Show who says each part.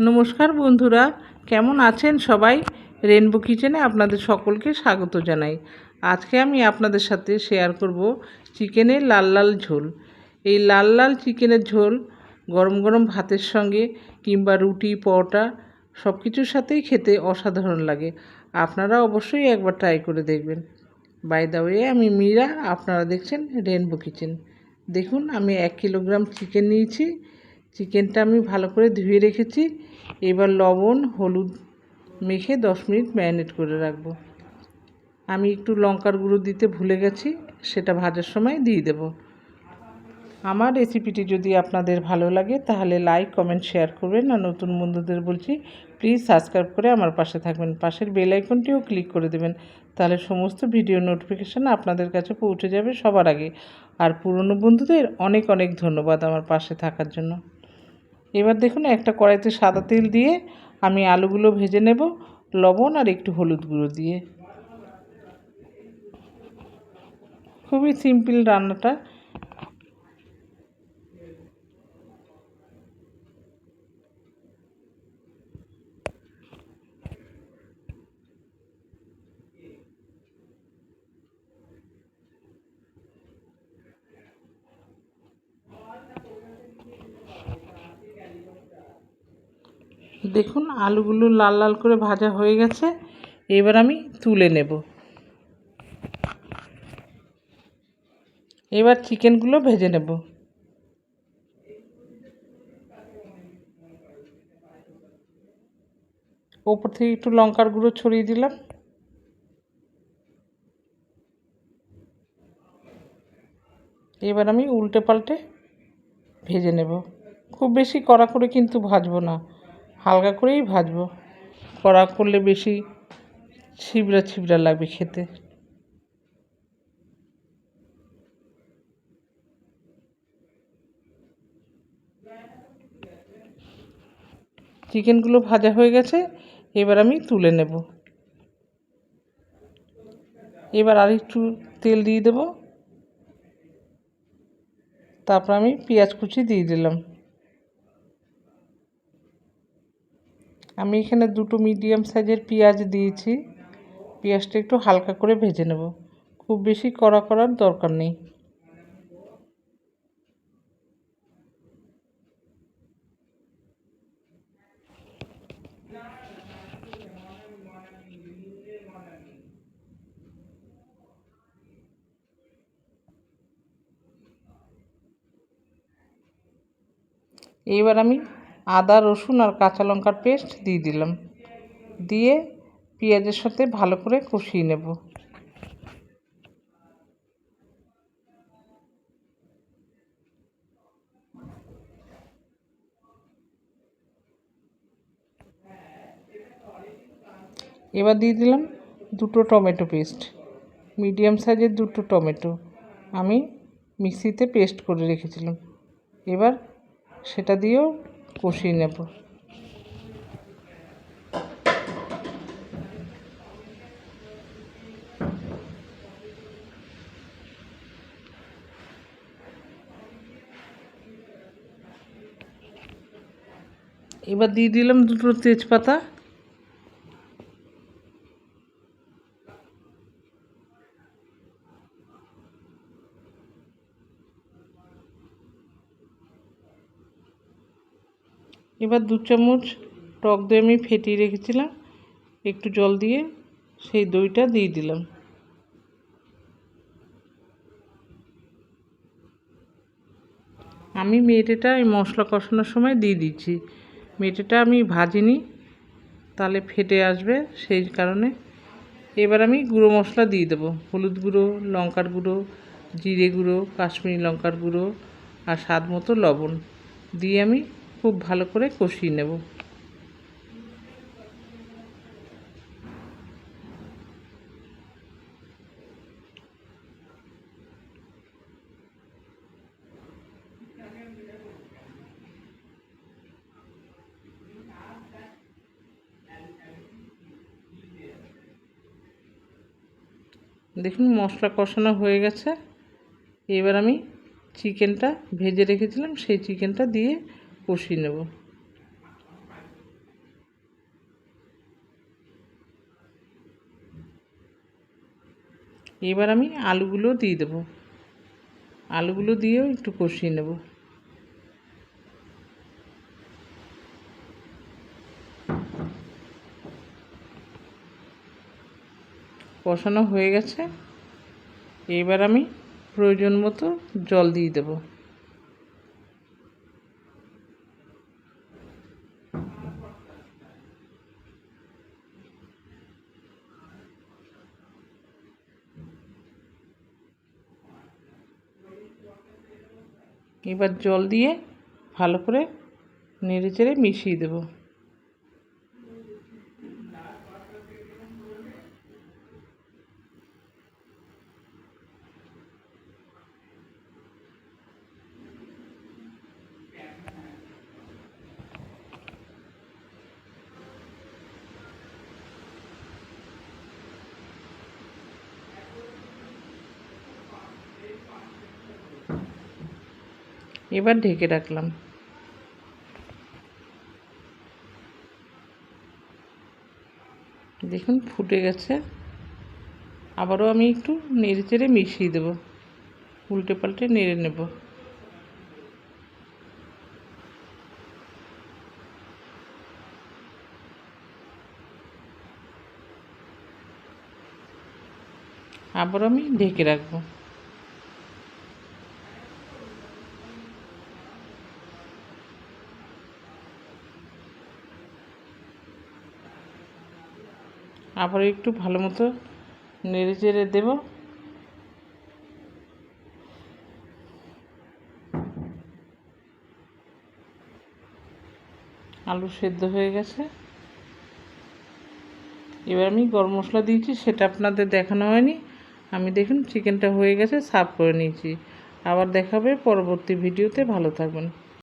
Speaker 1: নমস্কার বন্ধুরা, কেমন আছেন সবাই? রেনবো কিচেনে আপনাদের সকলকে স্বাগত জানাই। আজকে আমি আপনাদের সাথে শেয়ার করব চিকেনের লাল লাল ঝোল। এই লাল লাল চিকেনের ঝোল গরম গরম ভাতের সঙ্গে কিংবা রুটি, পরোটা সব কিছুর সাথেই খেতে অসাধারণ লাগে। আপনারা অবশ্যই একবার ট্রাই করে দেখবেন। বাই দা ওয়ে আমি মীরা, আপনারা দেখছেন রেনবো কিচেন দেখুন, আমি এক কিলোগ্রাম চিকেন নিয়েছি। চিকেনটা আমি ভালো করে ধুয়ে রেখেছি। এবার লবণ, হলুদ মেখে দশ মিনিট ম্যারিনেট করে রাখব। আমি একটু লঙ্কার গুঁড়ো দিতে ভুলে গেছি, সেটা ভাজার সময় দিয়ে দেব। আমার রেসিপিটি যদি আপনাদের ভালো লাগে, তাহলে লাইক, কমেন্ট, শেয়ার করবেন। আর নতুন বন্ধুদের বলছি, প্লিজ সাবস্ক্রাইব করে আমার পাশে থাকবেন। পাশের বেল আইকনটিও ক্লিক করে দেবেন। তাহলে সমস্ত ভিডিও নোটিফিকেশান আপনাদের কাছে পৌঁছে যাবে সবার আগে। আর পুরনো বন্ধুদের অনেক অনেক ধন্যবাদ আমার পাশে থাকার জন্য। এবার দেখুন, একটা কড়াইতে সাদা তেল দিয়ে আমি আলুগুলো ভেজে নেব, লবণ আর একটু হলুদ গুঁড়ো দিয়ে। খুবই সিম্পল রান্নাটা। দেখুন, আলুগুলো লাল লাল করে ভাজা হয়ে গেছে। এবার আমি তুলে নেব। এবার চিকেনগুলো ভেজে নেব। ওপর থেকে একটু লঙ্কার গুঁড়ো ছড়িয়ে দিলাম। এবার আমি উল্টে পাল্টে ভেজে নেব। খুব বেশি কড়া করে কিন্তু ভাজবো না। হালকা করেই ভাজবো। কড়া করলে বেশি ছিবড়া ছিবড়া লাগবে খেতে। চিকেনগুলো ভাজা হয়ে গেছে, এবার আমি তুলে নেব। এবার আর একটু তেল দিয়ে দেব। তারপর আমি পেঁয়াজ কুচি দিয়ে দিলাম। আমি এখানে দুটো মিডিয়াম সাইজের পেঁয়াজ দিয়েছি। পেঁয়াজটা একটু হালকা করে ভেজে নেব। খুব বেশি কড়া করার দরকার নেই। এইবার আমি আদা, রসুন আর কাঁচা লঙ্কার পেস্ট দিয়ে দিলাম। দিয়ে পেঁয়াজের সাথে ভালো করে কষিয়ে নেব। এবার দিয়ে দিলাম দুটো টমেটো পেস্ট। মিডিয়াম সাইজের দুটো টমেটো আমি মিক্সিতে পেস্ট করে রেখেছিলাম। এবার সেটা দিয়েও কষিয়ে নেব। এবার দিয়ে দিলাম দুটো তেজপাতা। এবার দু চামচ টক দই আমি ফেটিয়ে রেখেছিলাম, একটু জল দিয়ে সেই দইটা দিয়ে দিলাম। আমি মেটেটা এই মশলা কষানোর সময় দিয়ে দিচ্ছি। মেটেটা আমি ভাজিনি, তাহলে ফেটে আসবে সেই কারণে। এবার আমি গুঁড়ো মশলা দিয়ে দেবো। হলুদ গুঁড়ো, লঙ্কার গুঁড়ো, জিরে গুঁড়ো, কাশ্মীরি লঙ্কার গুঁড়ো আর স্বাদ মতো লবণ। দিয়ে আমি খুব ভালো করে কষিয়ে নেব। দেখুন, মশলা কষানো হয়ে গেছে। এবার আমি চিকেনটা ভেজে রেখেছিলাম, সেই চিকেনটা দিয়ে কষিয়ে নেব। এবার আমি আলুগুলো দিয়ে দেব। আলুগুলো দিয়েও একটু কষিয়ে নেব। কষানো হয়ে গেছে। এবার আমি প্রয়োজন মতো জল দিয়ে দেবো। এবার জল দিয়ে ভালো করে নেড়ে চেড়ে মিশিয়ে দেবো। এবার ঢেকে রাখলাম। দেখুন, ফুটে গেছে। আবারও আমি একটু নেড়ে চেড়ে মিশিয়ে দেবো। উল্টে পাল্টে নেড়ে নেব। আবার আমি ঢেকে রাখব। আবার একটু ভালো মতো নেড়ে চেড়ে দেবো। আলু সেদ্ধ হয়ে গেছে। এবার আমি গরম মশলা দিয়েছি, সেটা আপনাদের দেখানো হয়নি। আমি দেখুন চিকেনটা হয়ে গেছে সার্ভ করে নিয়েছি। আবার দেখাবে পরবর্তী ভিডিওতে ভালো থাকবেন।